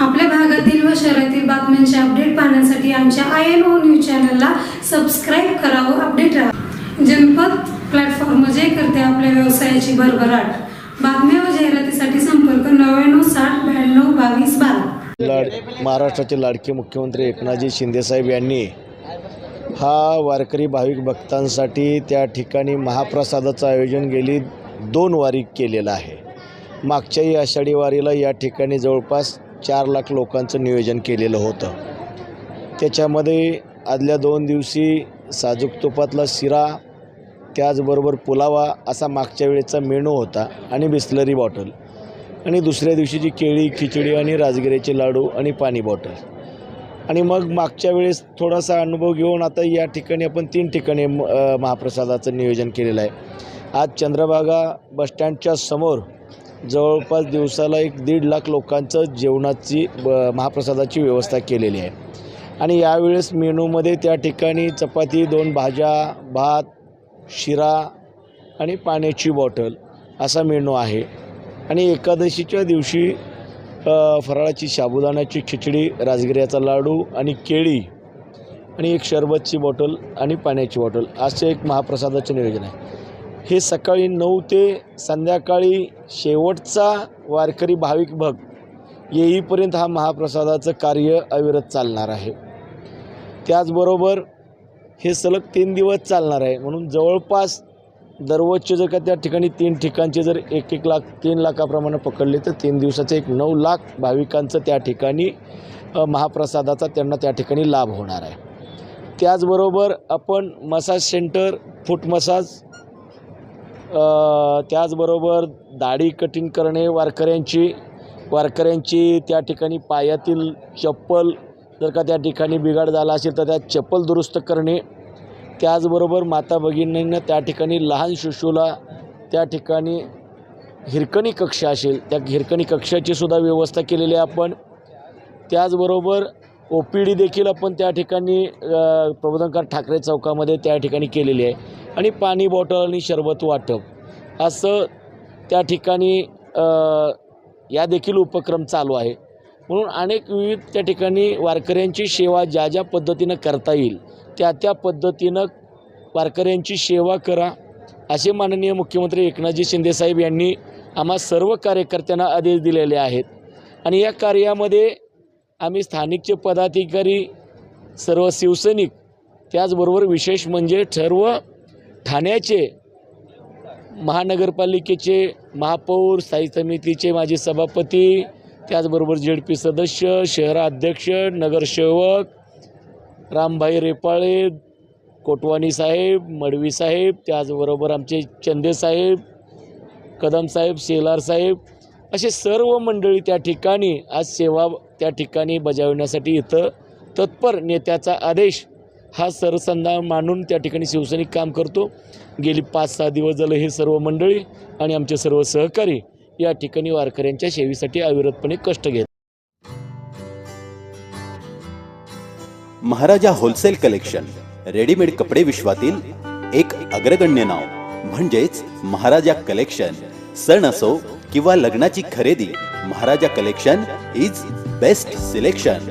आपल्या भागातील व शहरातील बातम्यांचे अपडेट पाहण्यासाठी आमच्या आय एन ओ न्यूज चॅनलला सबस्क्राईब करा व अपडेट राहा. जनपद प्लॅटफॉर्म जे करते आपल्या व्यवसायाची भरभराट. बातम्या व जाहिरातीसाठी संपर्क नव्याण्णव साठ ब्याण्णव बावीस बारा. लाड महाराष्ट्राचे लाडके मुख्यमंत्री एकनाथजी शिंदेसाहेब यांनी हा वारकरी भाविक भक्तांसाठी त्या ठिकाणी महाप्रसादाचं आयोजन गेली दोन वारी केलेलं आहे. मागच्याही आषाढी वारीला या ठिकाणी जवळपास चार लाख लोकांचं नियोजन केलेलं होतं. त्याच्यामध्ये आदल्या दोन दिवशी साजूक तुपातला शिरा त्याचबरोबर पुलावा असा मागच्या वेळेचा मेनू होता आणि बिस्लरी बॉटल. आणि दुसऱ्या दिवशीची केळी खिचडी आणि राजगिऱ्याचे लाडू आणि पाणी बॉटल. आणि मग मागच्या वेळेस थोडासा अनुभव घेऊन आता या ठिकाणी आपण तीन ठिकाणी महाप्रसादाचं नियोजन केलेलं आहे. आज चंद्रभागा बसस्टँडच्या समोर जवळपास दिवसाला एक दीड लाख लोकांचं जेवणाची ब- महाप्रसादाची व्यवस्था केलेली आहे. आणि यावेळेस मेनूमध्ये त्या ठिकाणी चपाती दोन भाज्या भात शिरा आणि पाण्याची बॉटल असा मेनू आहे. आणि एकादशीच्या दिवशी फराळाची साबुदाण्याची खिचडी राजगिऱ्याचा लाडू आणि केळी आणि एक शरबतची बॉटल आणि पाण्याची बॉटल असे एक महाप्रसादाचं नियोजन आहे. हे सकाळी नऊ ते संध्याकाळी शेवटचा वारकरी भाविक भक्त येईपर्यंत हा महाप्रसादाचं कार्य अविरत चालणार आहे. त्याचबरोबर हे सलग तीन दिवस चालणार आहे. म्हणून जवळपास दररोजचे जर का त्या ठिकाणी तीन ठिकाणचे जर एक एक लाख तीन लाखाप्रमाणे पकडले तर तीन दिवसाचे एक नऊ लाख भाविकांचं त्या ठिकाणी महाप्रसादाचा त्यांना त्या ठिकाणी लाभ होणार आहे. त्याचबरोबर आपण मसाज सेंटर फूट मसाज त्याचबरोबर दाढी कटिंग करणे वारकऱ्यांची वारकऱ्यांची त्या ठिकाणी पायातील चप्पल जर का त्या ठिकाणी बिघाड झाला असेल तर त्या चप्पल दुरुस्त करणे. त्याचबरोबर माता भगिनींना त्या ठिकाणी लहान शिशूला त्या ठिकाणी हिरकणी कक्ष असेल त्या हिरकणी कक्षाची सुद्धा व्यवस्था केलेली आहे आपण. त्याचबरोबर ओ पी डी देखील आपण त्या ठिकाणी प्रबोधनकार ठाकरे चौकामध्ये त्या ठिकाणी केलेली आहे. आणि पाणी बॉटल आणि शरबत वाटप. असं त्या ठिकाणी या देखील उपक्रम चालू आहे. म्हणून अनेक विविध त्या ठिकाणी वारकऱ्यांची सेवा ज्या ज्या पद्धतीनं करता येईल त्या त्या पद्धतीनं वारकऱ्यांची सेवा करा. असे माननीय मुख्यमंत्री एकनाथजी शिंदेसाहेब यांनी आम्हा सर्व कार्यकर्त्यांना आदेश दिलेले आहेत. आणि या कार्यामध्ये आम्ही स्थानिकचे पदाधिकारी सर्व शिवसैनिक त्याचबरोबर विशेष म्हणजे सर्व ठाण्याचे महानगरपालिकेचे महापौर स्थायी समितीचे माजी सभापती त्याचबरोबर जेड पी सदस्य शहराध्यक्ष नगरसेवक रामभाई रेपाळे कोटवानी साहेब मडवी साहेब त्याचबरोबर आमचे चंदे साहेब कदम साहेब शेलार साहेब असे सर्व मंडळी त्या ठिकाणी आज सेवा त्या ठिकाणी बजावण्यासाठी इथं तत्पर नेत्याचा आदेश हा सरसंधा मानून त्या ठिकाणी शिवसैनिक काम करतो. गेली पाच सहा दिवस झालं हे सर्व मंडळी आणि आमचे सर्व सहकारी या ठिकाणी वारकऱ्यांच्या सेवेसाठी अविरतपणे कष्ट घेत महाराजा होलसेल कलेक्शन रेडीमेड कपडे विश्वातील एक अग्रगण्य नाव. म्हणजेच महाराजा कलेक्शन. सण असो किंवा लग्नाची खरेदी Maharaja collection is best selection